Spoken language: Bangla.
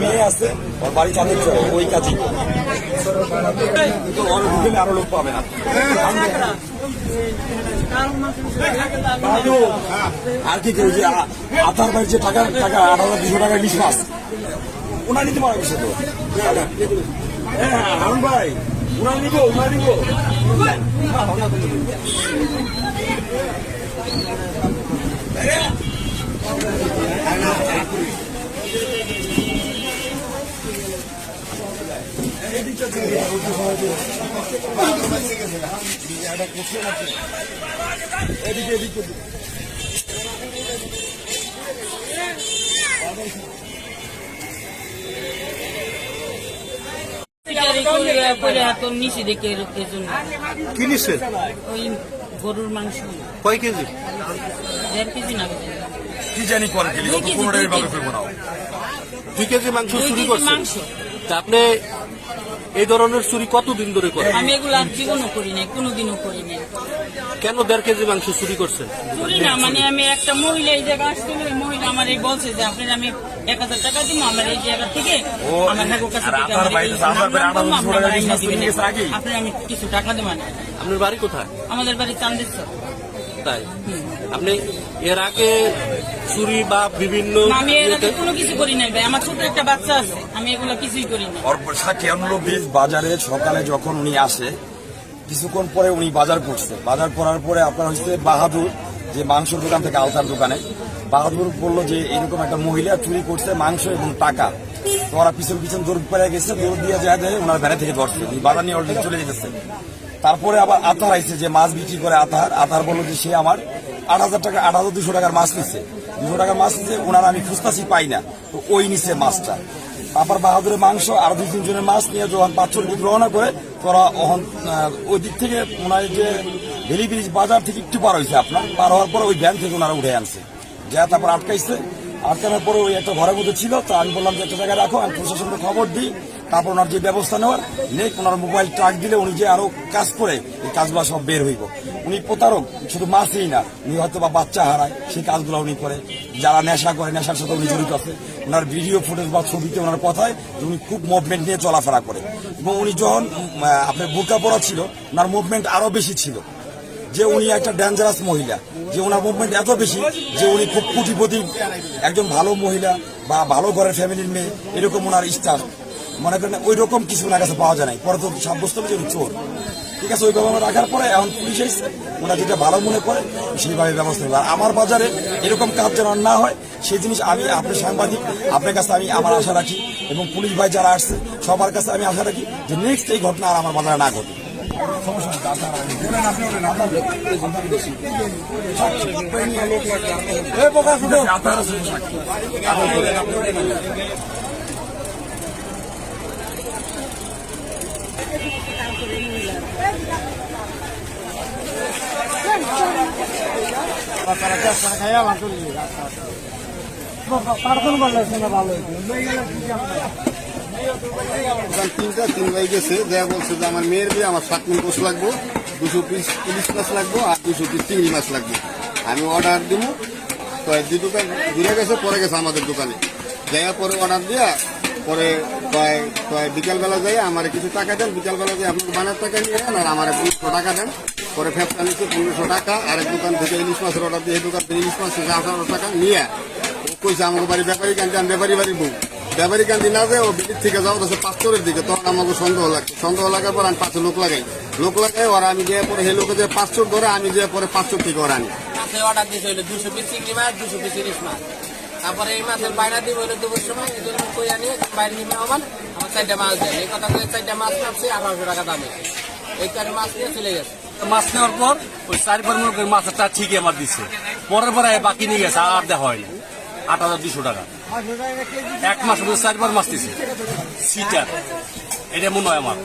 মেয়ে আছে ওর বাড়ি চাঁদের ওই কাজই ওর ঢুকলে আরও লোক পাবে না আর কি কেউ যে আধার বাড়ির যে টাকা টাকা আট হাজার দুশো টাকা মাছ ওনার নিতে পারা গেছে তো। হ্যাঁ হারুন ভাই ওনার নিবো ওনার নিবো এদিকে এদিকে। নিচে দেখে এর জন্য। কি নিচ্ছেন ওই গরুর মাংস। কয় কেজি? দেড় কেজি না কি জানি কোন কেজি, ভাবে কেজি। না। দুই কেজি মাংস চুরি করছে? মাংস। আপনি এই ধরনের চুরি কতদিন ধরে করে? আমি এগুলো আর জীবনও করি নাই কোনোদিনও করি নাই। কেন দেড় কেজি মাংস চুরি করছেন করি না মানে আমি একটা মহিলা এই জায়গা আসছিল ওই মহিলা আমার এই বলছে যে আপনার আমি এক হাজার টাকা দিব আমার এই জায়গা থেকে আমার কাছে? আপনার আমি কিছু টাকা দেবো না। আপনার বাড়ি কোথায়? আমাদের বাড়ি চান্দেশ্বর। তাই। আপনি এর আগে চুরি বা বিভিন্ন আমি এর আগে কোনো কিছু করি নাই ভাই। আমার ছোট একটা বাচ্চা আছে আমি এগুলো কিছুই করি না সাথে অনুরূপ বাজারে সকালে যখন উনি আসে কিছুক্ষণ পরে উনি বাজার করছে। বাজার করার পরে আপনার হচ্ছে বাহাদুর যে মাংসের দোকান থেকে আলতার দোকানে বাহাদুর বলল যে এরকম একটা মহিলা চুরি করছে মাংস এবং টাকা। তো ওরা পিছন পিছন দৌড় পেরে গেছে দৌড় দিয়ে যায় ওনার ভ্যানে থেকে ধরছে। উনি বাজার নিয়ে অলরেডি চলে যেতেছে। তারপরে আবার আতার আইছে যে মাছ বিক্রি করে আতার। আতার বলল যে সে আমার আট হাজার টাকা, আট হাজার দুশো টাকার মাছ নিচ্ছে দুশো টাকার মাছ নিচ্ছে ওনারা আমি খুঁজতাছি, পাই না। তো ওই নিচ্ছে মাছটা। তারপর বাহাদুরের মাংস আর দুই তিনজনের মাছ নিয়ে যখন পাঁচশোর দিক রওনা করে, তোরা অহন ওই দিক থেকে ওনার যে ভেলি ব্রিজ বাজার থেকে একটু পার হয়েছে আপনার। পার হওয়ার পর ওই ভ্যান থেকে ওনারা উঠে আনছে। যা তারপর আটকাইছে আটকানোর পরে ওই একটা ঘরের মধ্যে ছিল, তো আমি বললাম যে একটা জায়গায় রাখো, আমি প্রশাসনকে খবর দিই। তারপর ওনার যে ব্যবস্থা নেওয়ার, নেই, ওনার মোবাইল ট্রাক দিলে উনি যে আরও কাজ করে, এই কাজগুলো সব বের হইব। উনি প্রতারক, শুধু মাছই না, উনি হয়তো বা বাচ্চা হারায়, সেই কাজগুলো উনি করে। যারা নেশা করে, নেশার সাথে উনি জড়িত আছে, ওনার ভিডিও ফুটেজ বা ছবিতে ওনার কথায় উনি খুব মুভমেন্ট নিয়ে চলাফেরা করে। এবং উনি যখন আপনার বোরকা পরা ছিল, ওনার মুভমেন্ট আরও বেশি ছিল। যে উনি একটা ডেঞ্জারাস মহিলা, যে ওনার মুভমেন্ট এত বেশি, যে উনি খুব কোটিপতি একজন ভালো মহিলা বা ভালো ঘরের ফ্যামিলির মেয়ে, এরকম ওনার স্টার মনে করেন ওই রকম কিছু ওনার কাছে পাওয়া যায় নাই। পরে তো সাব্যস্ত যে চোর। ঠিক আছে, ওইভাবে রাখার পরে এখন পুলিশ এসছে ওরা যেটা ভালো মনে করে, সেইভাবে ব্যবস্থা নেবে। আর আমার বাজারে এরকম কাজ যেন না হয়, সেই জিনিস আমি আপনি সাংবাদিক, আপনার কাছে আমি আমার আশা রাখি এবং পুলিশ ভাই যারা আসছে, সবার কাছে আমি আশা রাখি যে নেক্সট এই ঘটনা আর আমার বাজারে না ঘটে দোকান তিনটা, তিন ভাই গেছে, যা বলছে যে আমার মেয়ের বিয়ে, আমার সাত মিন লাগবো, দুশো পিস ইলিশ মাছ লাগবো আর দুশো পিস চিংড়ি মাছ লাগবে। আমি অর্ডার দিব তো দুই দোকান ঘুরে গেছে, পরে গেছে আমাদের দোকানে। যাইয়া পরে অর্ডার দিয়া, পরে কয় বিকালবেলা যাই আমার কিছু টাকা দেন, বিকালবেলা যাই আপনার বানার টাকা নিয়ে যান আর আমার পনেরোশো টাকা দেন। পরে ফেপটা নিচ্ছে পনেরোশো টাকা, আরেক দোকান থেকে ইলিশ মাছের অর্ডার দিয়ে দোকান থেকে ইলিশ মাছ আঠারো টাকা নিয়ে, ও কইছে আমাকে বাড়ি ব্যাপারী আমি ব্যাপারী বাড়ি বউ। ব্যাপারী কান্দি না যে ও বিদ্যুৎ থেকে যাও তাছে পাঁচতরের দিকে। তখন আমাকে সন্দেহ লাগছে। সন্দেহ লাগার পর আমি পাঁচশো লোক লাগাই। লোক লাগাই ওরা আমি যে পরে সেই লোকে যে পাঁচশো ধরে আমি যে পরে পাঁচশোর থেকে ওরা আনি। দুশো মাছ দুশো মাছ। তারপরে এই বাইনা আনি? বাইরে মাছ টাকা মাছ নিয়ে চলে গেছে। মাছ নেওয়ার পর ওই ঠিকই আমার দিচ্ছে পরের পরে বাকি নিয়ে গেছে আর দেখা হয়নি আট হাজার দুশো টাকা। এক মাস চারবার মাস দিছে। সিটার। এটা মনে হয় আমার।